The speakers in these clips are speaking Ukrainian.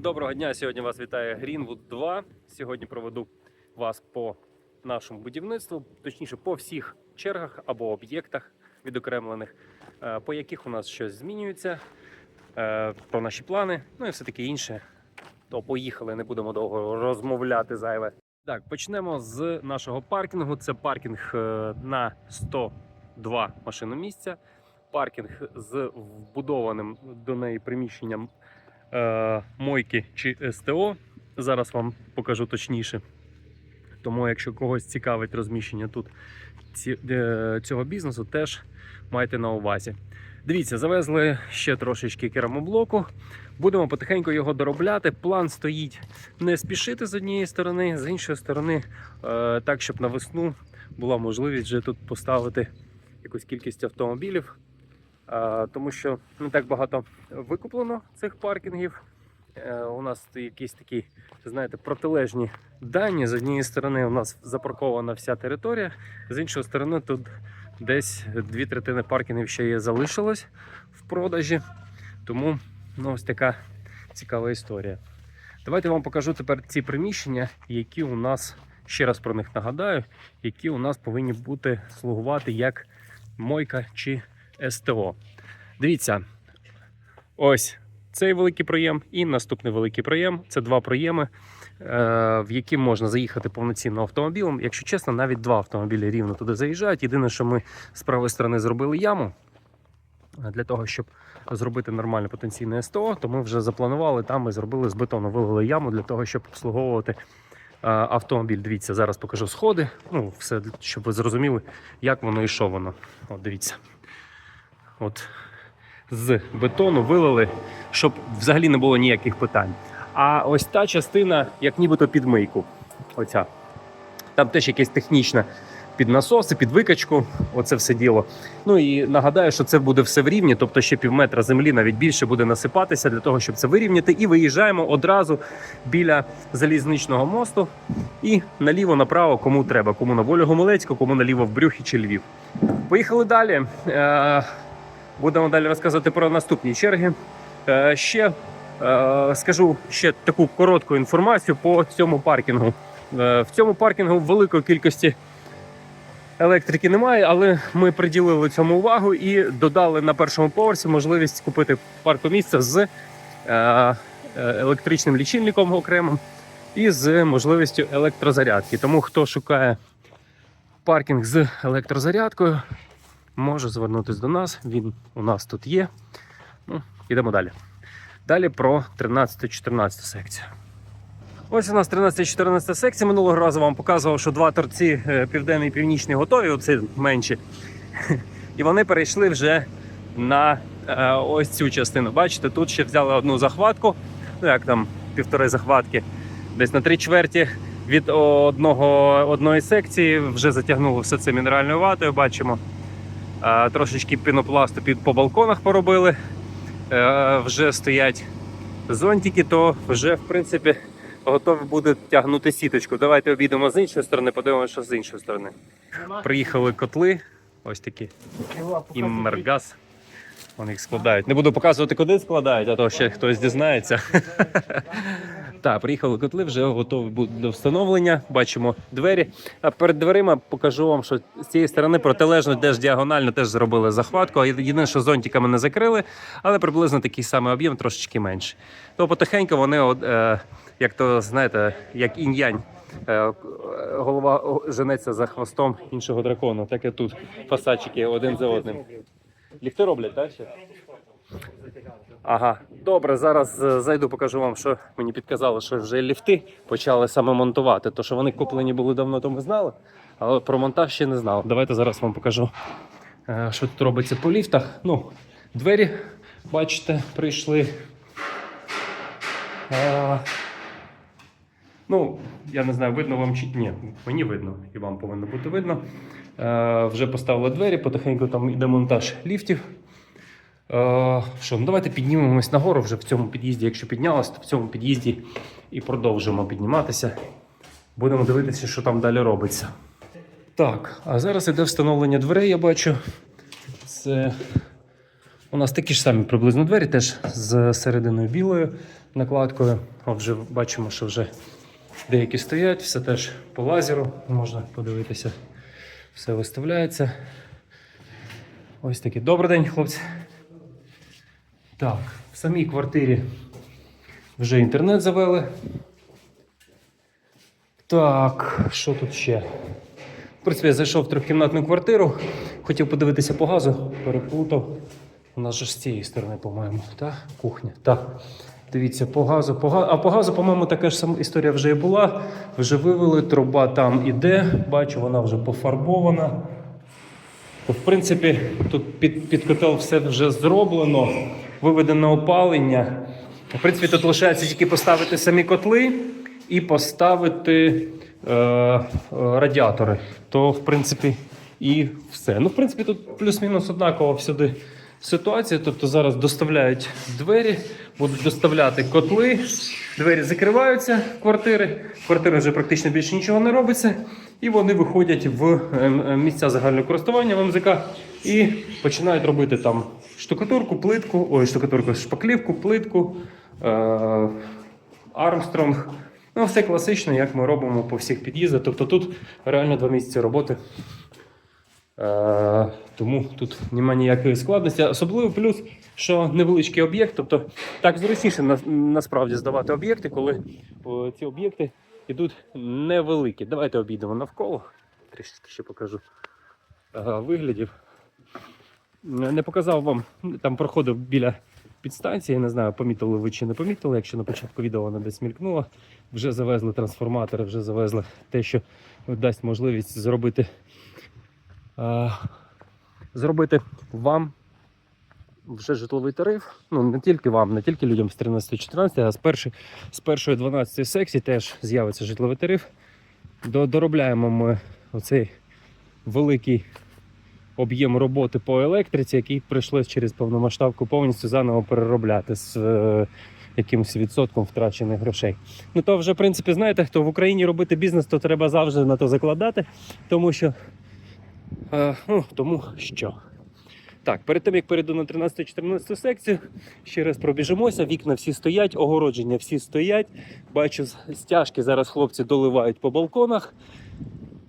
Доброго дня! Сьогодні вас вітає Greenwood 2. Сьогодні проведу вас по нашому будівництву, точніше по всіх чергах або об'єктах відокремлених, е, по яких у нас щось змінюється, е, про наші плани, ну і все таке інше. То поїхали, не будемо довго розмовляти зайве. Так, почнемо з нашого паркінгу. Це паркінг е, на 102 машиномісця. Паркінг з вбудованим до неї приміщенням мойки чи СТО. Зараз вам покажу точніше. Тому, якщо когось цікавить розміщення тут е, цього бізнесу, теж майте на увазі. Дивіться, завезли ще трошечки керамоблоку. Будемо потихеньку його доробляти. План стоїть не спішити з однієї сторони, з іншої сторони, е, так, щоб на весну була можливість вже тут поставити якусь кількість автомобілів. Тому що не так багато викуплено цих паркінгів. Е, У нас якісь такі, знаєте, протилежні дані. З однієї сторони, у нас запаркована вся територія, з іншої сторони, тут десь дві третини паркінгів ще є залишилось в продажі. Тому ну, ось така цікава історія. Давайте вам покажу тепер ці приміщення, які у нас, ще раз про них нагадаю, які у нас повинні бути слугувати як мойка чи СТО. Дивіться, ось цей великий проєм і наступний великий проєм. Це два проєми, е, в які можна заїхати повноцінно автомобілем. Якщо чесно, навіть два автомобілі рівно туди заїжджають. Єдине, що ми з правої сторони зробили яму. Для того, щоб зробити нормальне потенційне СТО, то ми вже запланували там і зробили з бетону, вилили яму для того, щоб обслуговувати е, автомобіль. Дивіться, зараз покажу сходи. Ну, все, щоб ви зрозуміли, як воно і що воно. От дивіться. От з бетону вилили, щоб взагалі не було ніяких питань. А ось та частина, як нібито під мийку. Оця. Там теж якесь технічне під насоси, під викачку, оце все діло. Ну і нагадаю, що це буде все в рівні, тобто ще пів метра землі, навіть більше буде насипатися для того, щоб це вирівняти. І виїжджаємо одразу біля залізничного мосту і наліво направо, кому треба, кому на волю Гомелецьку, кому наліво в Брюхі чи Львів. Поїхали далі. Будемо далі розказувати про наступні черги. Е, Ще е, скажу ще таку коротку інформацію по цьому паркінгу. Е, В цьому паркінгу великої кількості електрики немає, але ми приділили цьому увагу і додали на першому поверсі можливість купити паркомісце з електричним лічильником окремим і з можливістю електрозарядки. Тому хто шукає паркінг з електрозарядкою, може звернутися до нас. Він у нас тут є. Ну, Йдемо далі. Далі про 13-14 секцію. Ось у нас 13-14 секція. Минулого разу вам показував, що два торці е, південний і північний готові, оці менші. І вони перейшли вже на е, ось цю частину. Бачите, тут ще взяли одну захватку, ну як там півтори захватки, десь на три чверті від одного, одної секції вже затягнуло все це мінеральною ватою. Бачимо. Е, Трошечки пінопласту під по балконах поробили. Е, Вже стоять зонтики, то вже в принципі готові буде тягнути сіточку. Давайте обійдемо з іншої сторони, подивимося, з іншої сторони. Приїхали котли, ось такі іммергаз. Вони їх складають. Не буду показувати, куди складають, а то ще хтось дізнається. Так, приїхали котли, вже готові до встановлення. Бачимо двері. А перед дверима покажу вам, що з цієї сторони протилежно, теж діагонально теж зробили захватку. Єдине, що зонтиками не закрили, але приблизно такий самий об'єм, трошечки менше. То потихеньку вони, е, як то знаєте, як інь-янь. Е, Голова женеться за хвостом іншого дракону, так і тут фасадчики один за одним. Ліфти роблять, так? Ще? Ага, добре, зараз е, зайду, покажу вам, що мені підказали, що вже ліфти почали саме монтувати. То, що вони куплені були давно, то ми знали, але про монтаж ще не знали. Давайте зараз вам покажу, е, що тут робиться по ліфтах. Ну, двері, бачите, прийшли. Е, Ну, я не знаю, видно вам чи ні. Мені видно, і вам повинно бути видно. Е, вже поставили двері, потихеньку там йде монтаж ліфтів. Е, що, ну давайте піднімемось нагору вже в цьому під'їзді. Якщо піднялось, то в цьому під'їзді і продовжимо підніматися. Будемо дивитися, що там далі робиться. Так, а зараз іде встановлення дверей, я бачу. Це у нас такі ж самі приблизно двері, теж з серединою білою. накладкою. От вже бачимо, що вже деякі стоять, все теж по лазеру, можна подивитися, все виставляється. Ось такий добрий день, хлопці. Так, в самій квартирі вже інтернет завели. Так, що тут ще? В принципі, я зайшов в трьохкімнатну квартиру, хотів подивитися по газу, переплутав. У нас же з цієї сторони, по-моєму, так? Кухня. Так. Дивіться, по газу, по газу. А по газу, по-моєму, така ж сама історія вже і була. Вже вивели, труба там іде. Бачу, вона вже пофарбована. В принципі, тут під, під котел все вже зроблено, виведено опалення. В принципі, тут лишається тільки поставити самі котли і поставити е, радіатори. То, в принципі, і все. Ну, в принципі, тут плюс-мінус однакова всюди ситуація. Тобто зараз доставляють двері, будуть доставляти котли, двері закриваються квартири. Квартири вже практично більше нічого не робиться. І вони виходять в е, е, місця загального користування в МЗК і починають робити там штукатурку, плитку, ой, штукатурку, шпаклівку, плитку, е- Армстронг. Ну, все класично, як ми робимо по всіх під'їздах. Тобто тут реально два місяці роботи. Е, тому тут немає ніякої складності. Особливо плюс, що невеличкий об'єкт. Тобто так зручніше на, насправді здавати об'єкти, коли о, ці об'єкти йдуть невеликі. Давайте обійдемо навколо. Трішки ще покажу е, виглядів. Не показав вам, там проходив біля підстанції, не знаю, помітили ви чи не помітили, якщо на початку відео вона десь мількнула. Вже завезли трансформатори, вже завезли те, що дасть можливість зробити, е, зробити вам вже житловий тариф. Ну, не тільки вам, не тільки людям з 13-14, а з першої, з першої 12 секції теж з'явиться житловий тариф. Доробляємо ми оцей великий об'єм роботи по електриці, який прийшлось через повномасштабку повністю заново переробляти з е, якимось відсотком втрачених грошей. Ну то вже, в принципі, знаєте, хто в Україні робити бізнес, то треба завжди на то закладати, тому що. Е, ну, тому що. Так, перед тим як перейду на 13-14 секцію, ще раз пробіжимося. Вікна всі стоять, огородження всі стоять. Бачу, стяжки зараз хлопці доливають по балконах.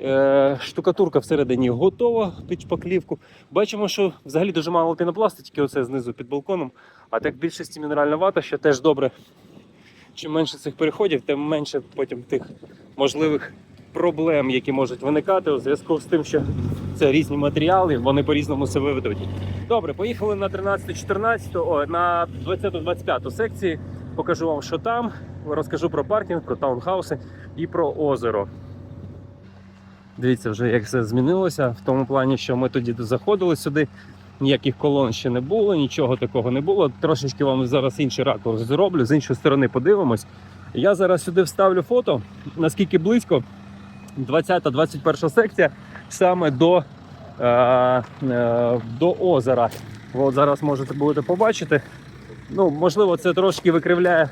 Е, штукатурка всередині готова під шпаклівку. Бачимо, що взагалі дуже мало пінопласту, тільки оце знизу під балконом. А так більшості мінеральна вата, що теж добре. Чим менше цих переходів, тим менше потім тих можливих проблем, які можуть виникати у зв'язку з тим, що це різні матеріали, вони по-різному себе ведуть. Добре, поїхали на 13-14, о, на 20-25 секції. Покажу вам, що там. Розкажу про паркінг, про таунхауси і про озеро. Дивіться, вже як все змінилося в тому плані, що ми тоді заходили сюди, ніяких колон ще не було, нічого такого не було. Трошечки вам зараз інший ракурс зроблю, з іншої сторони подивимось. Я зараз сюди вставлю фото, наскільки близько 20-21 секція саме до, е, е, до озера. От зараз можете будете побачити. Ну, можливо, це трошки викривляє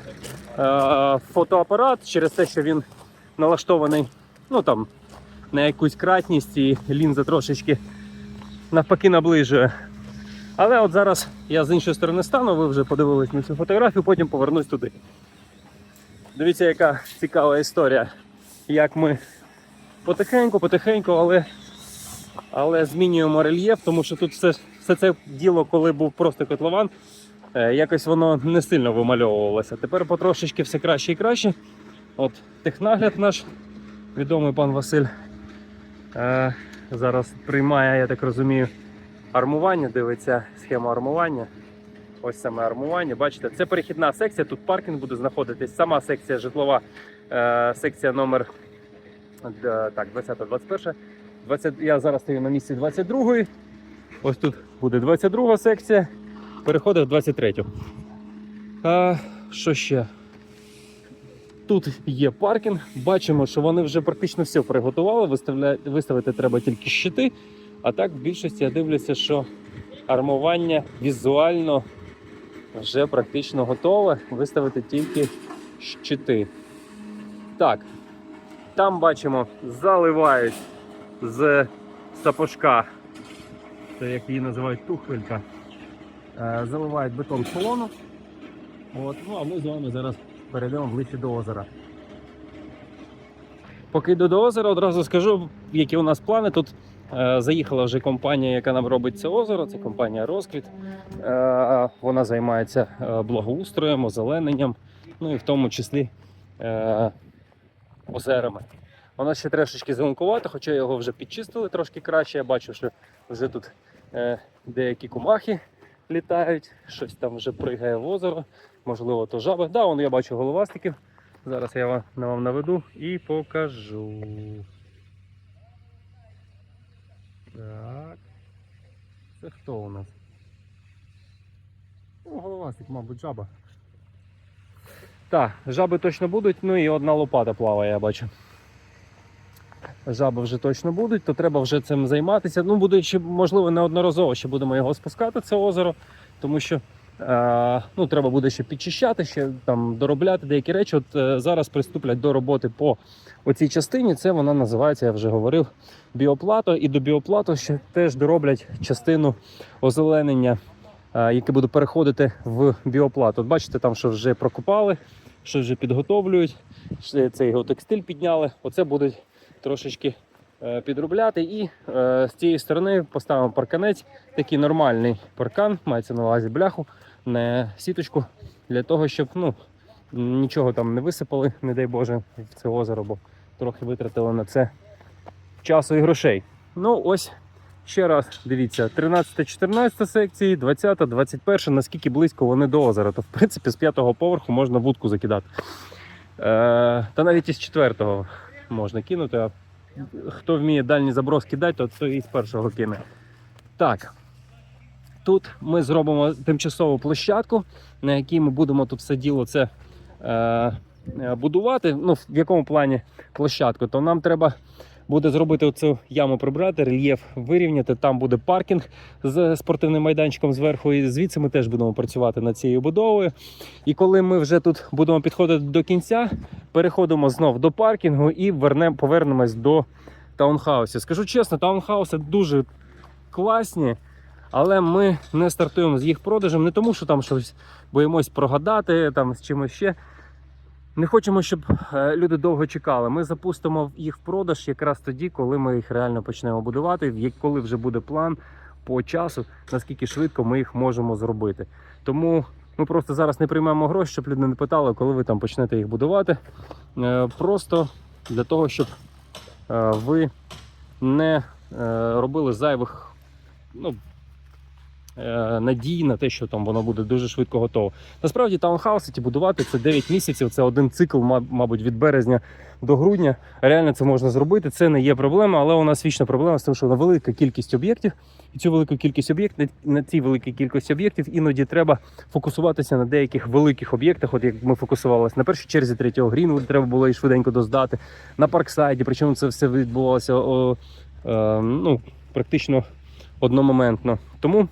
е, фотоапарат через те, що він налаштований ну, там, на якусь кратність і лінза трошечки навпаки наближує. Але от зараз я з іншої сторони стану, ви вже подивились на цю фотографію, потім повернусь туди. Дивіться, яка цікава історія. Як ми потихеньку, потихеньку, але, але змінюємо рельєф, тому що тут все, все це діло, коли був просто котлован, е, якось воно не сильно вимальовувалося. Тепер потрошечки все краще і краще. От технагляд наш, відомий пан Василь, е, зараз приймає, я так розумію, армування, дивиться схему армування. Ось саме армування. Бачите, це перехідна секція. Тут паркінг буде знаходитись. Сама секція житлова, е, секція номер так, 20-21. 20, я зараз стою на місці 22-ї. Ось тут буде 22 секція. Переходив в 23. А, що ще? Тут є паркінг. Бачимо, що вони вже практично все приготували. Виставля... Виставити треба тільки щити. А так, в більшості я дивлюся, що армування візуально вже практично готове. Виставити тільки щити. Так, там бачимо, заливають з сапожка, це як її називають тухвелька, е, заливають бетон в колону. От, ну а ми з вами зараз перейдемо ближче до озера. Поки йду до озера, одразу скажу, які у нас плани. Тут е, заїхала вже компанія, яка нам робить це озеро. Це компанія Розквіт. Е, вона займається е, благоустроєм, озелененням, ну і в тому числі е, озерами. Воно ще трошечки зеленкувато, хоча його вже підчистили трошки краще. Я бачу, що вже тут е, деякі кумахи літають, щось там вже пригає в озеро, можливо, то жаби. Да, вон я бачу головастиків. Зараз я вам, наведу і покажу. Так. Це хто у нас? Ну, головастик, мабуть, жаба. Так, жаби точно будуть, ну і одна лопата плаває, я бачу. Жаби вже точно будуть, то треба вже цим займатися. Ну, буде ще, можливо, неодноразово ще будемо його спускати, це озеро, тому що е, ну, треба буде ще підчищати, ще там доробляти деякі речі. От е, зараз приступлять до роботи по оцій частині. Це вона називається, я вже говорив, біоплато. І до біоплату ще теж дороблять частину озеленення, яке буде переходити в біоплат. От бачите, там що вже прокопали, що вже підготовлюють, цей геотекстиль підняли. Оце будуть трошечки е, підробляти. І е, з цієї сторони поставимо парканець, такий нормальний паркан, мається на увазі бляху, не сіточку, для того, щоб ну, нічого там не висипали, не дай Боже, в це озеро, бо трохи витратили на це часу і грошей. Ну, ось. Ще раз дивіться, 13-14 секції, 20, 21, наскільки близько вони до озера, то в принципі з п'ятого поверху можна вудку закидати. Е, та навіть із четвертого можна кинути. А хто вміє дальні заброски кидати, то той і з першого кине. Так. Тут ми зробимо тимчасову площадку, на якій ми будемо тут все діло це е, будувати. Ну, в якому плані площадку, то нам треба буде зробити оцю яму прибрати, рельєф вирівняти. Там буде паркінг з спортивним майданчиком зверху. І звідси ми теж будемо працювати над цією будовою. І коли ми вже тут будемо підходити до кінця, переходимо знов до паркінгу і вернем, повернемось до таунхаусів. Скажу чесно, таунхауси дуже класні. Але ми не стартуємо з їх продажем не тому, що там щось боїмось прогадати там з чимось ще. Не хочемо, щоб е, люди довго чекали. Ми запустимо їх в продаж якраз тоді, коли ми їх реально почнемо будувати, коли вже буде план по часу, наскільки швидко ми їх можемо зробити. Тому ми просто зараз не приймемо гроші, щоб люди не питали, коли ви там почнете їх будувати. Е, Просто для того, щоб е, ви не робили зайвих ну, е, надій на те, що там воно буде дуже швидко готово. Насправді таунхауси ті будувати це 9 місяців, це один цикл, ма- мабуть, від березня до грудня. Реально це можна зробити, це не є проблема, але у нас вічна проблема з тим, що велика кількість об'єктів, і цю велику кількість об'єктів на цій великій кількості об'єктів іноді треба фокусуватися на деяких великих об'єктах. От як ми фокусувалися на першій черзі третього гріну, треба було і швиденько доздати на парксайді. Причому це все відбувалося о, е, ну, практично одномоментно. Тому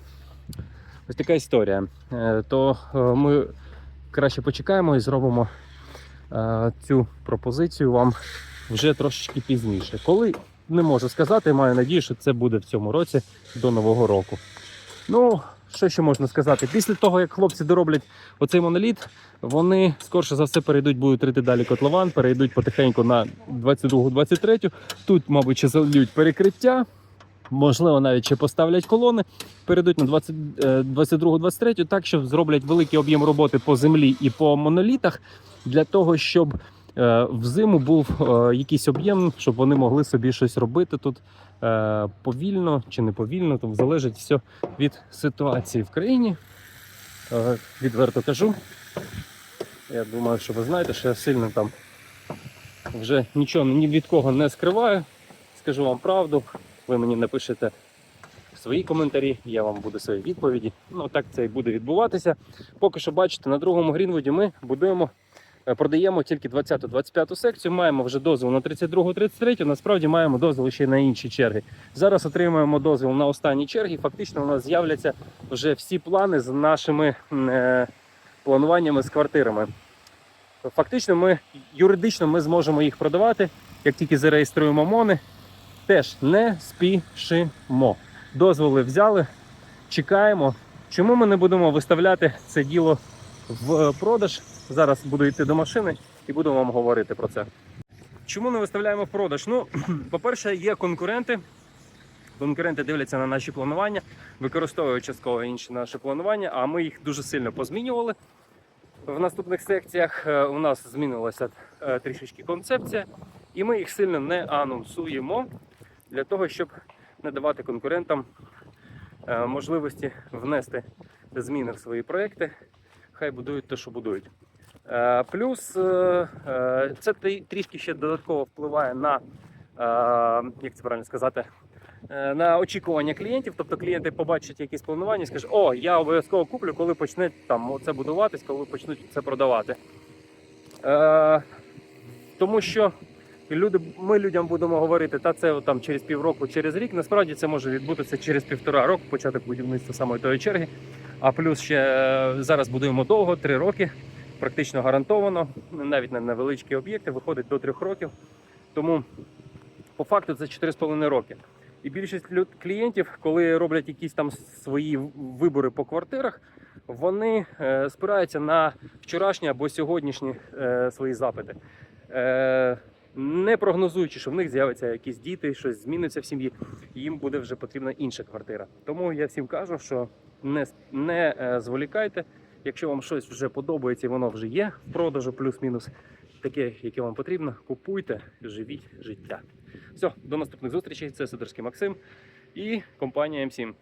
ось така історія. Е, То е, ми краще почекаємо і зробимо е, цю пропозицію вам вже трошечки пізніше. Коли не можу сказати, маю надію, що це буде в цьому році до Нового року. Ну, що ще можна сказати? Після того, як хлопці дороблять оцей моноліт, вони скорше за все перейдуть, будуть рити далі котлован, перейдуть потихеньку на 22-23. Тут, мабуть, ще зальють перекриття. Можливо, навіть ще поставлять колони, перейдуть на 20, е, 22-23, так що зроблять великий об'єм роботи по землі і по монолітах для того, щоб е, взиму був е, якийсь об'єм, щоб вони могли собі щось робити тут повільно чи не повільно, там залежить все від ситуації в країні. Відверто кажу. Я думаю, що ви знаєте, що я сильно там вже нічого ні від кого не скриваю. Скажу вам правду. Ви мені напишете свої коментарі, я вам буду свої відповіді. Ну так це і буде відбуватися. Поки що бачите, на другому Грінвуді ми будуємо, е, продаємо тільки 20-25 секцію. Маємо вже дозвіл на 32-33, насправді маємо дозвіл ще й на інші черги. Зараз отримуємо дозвіл на останні черги. Фактично, у нас з'являться вже всі плани з нашими е, плануваннями з квартирами. Фактично, ми юридично ми зможемо їх продавати, як тільки зареєструємо МОНи. Теж не спішимо. Дозволи взяли, чекаємо. Чому ми не будемо виставляти це діло в продаж. Зараз буду йти до машини і буду вам говорити про це. Чому не виставляємо в продаж? Ну, по-перше, є конкуренти. Конкуренти дивляться на наші планування, використовують частково інші наші планування, а ми їх дуже сильно позмінювали. В наступних секціях е, у нас змінилася е, трішечки концепція, і ми їх сильно не анонсуємо для того, щоб не давати конкурентам е, можливості внести зміни в свої проекти. Хай будують те, що будують. Е, Плюс е, це трішки ще додатково впливає на, як це правильно сказати, на очікування клієнтів. Тобто клієнти побачать якісь планування і скажуть, о, я обов'язково куплю, коли почне там це будуватись, коли почнуть це продавати. Тому що люди, ми людям будемо говорити, та це там через півроку, через рік. Насправді це може відбутися через півтора року, початок будівництва самої тої черги. А плюс ще е, зараз будуємо довго, три роки, практично гарантовано. Навіть на невеличкі об'єкти виходить до трьох років. Тому по факту це 4,5 роки. І більшість клієнтів, коли роблять якісь там свої вибори по квартирах, вони е, спираються на вчорашні або сьогоднішні е, свої запити. Не прогнозуючи, що в них з'являться якісь діти, щось зміниться в сім'ї, їм буде вже потрібна інша квартира. Тому я всім кажу, що не, не е, зволікайте. Якщо вам щось вже подобається, воно вже є в продажу, плюс-мінус таке, яке вам потрібно, купуйте, живіть життя. Все, до наступних зустрічей. Це Сидорський Максим і компанія М7.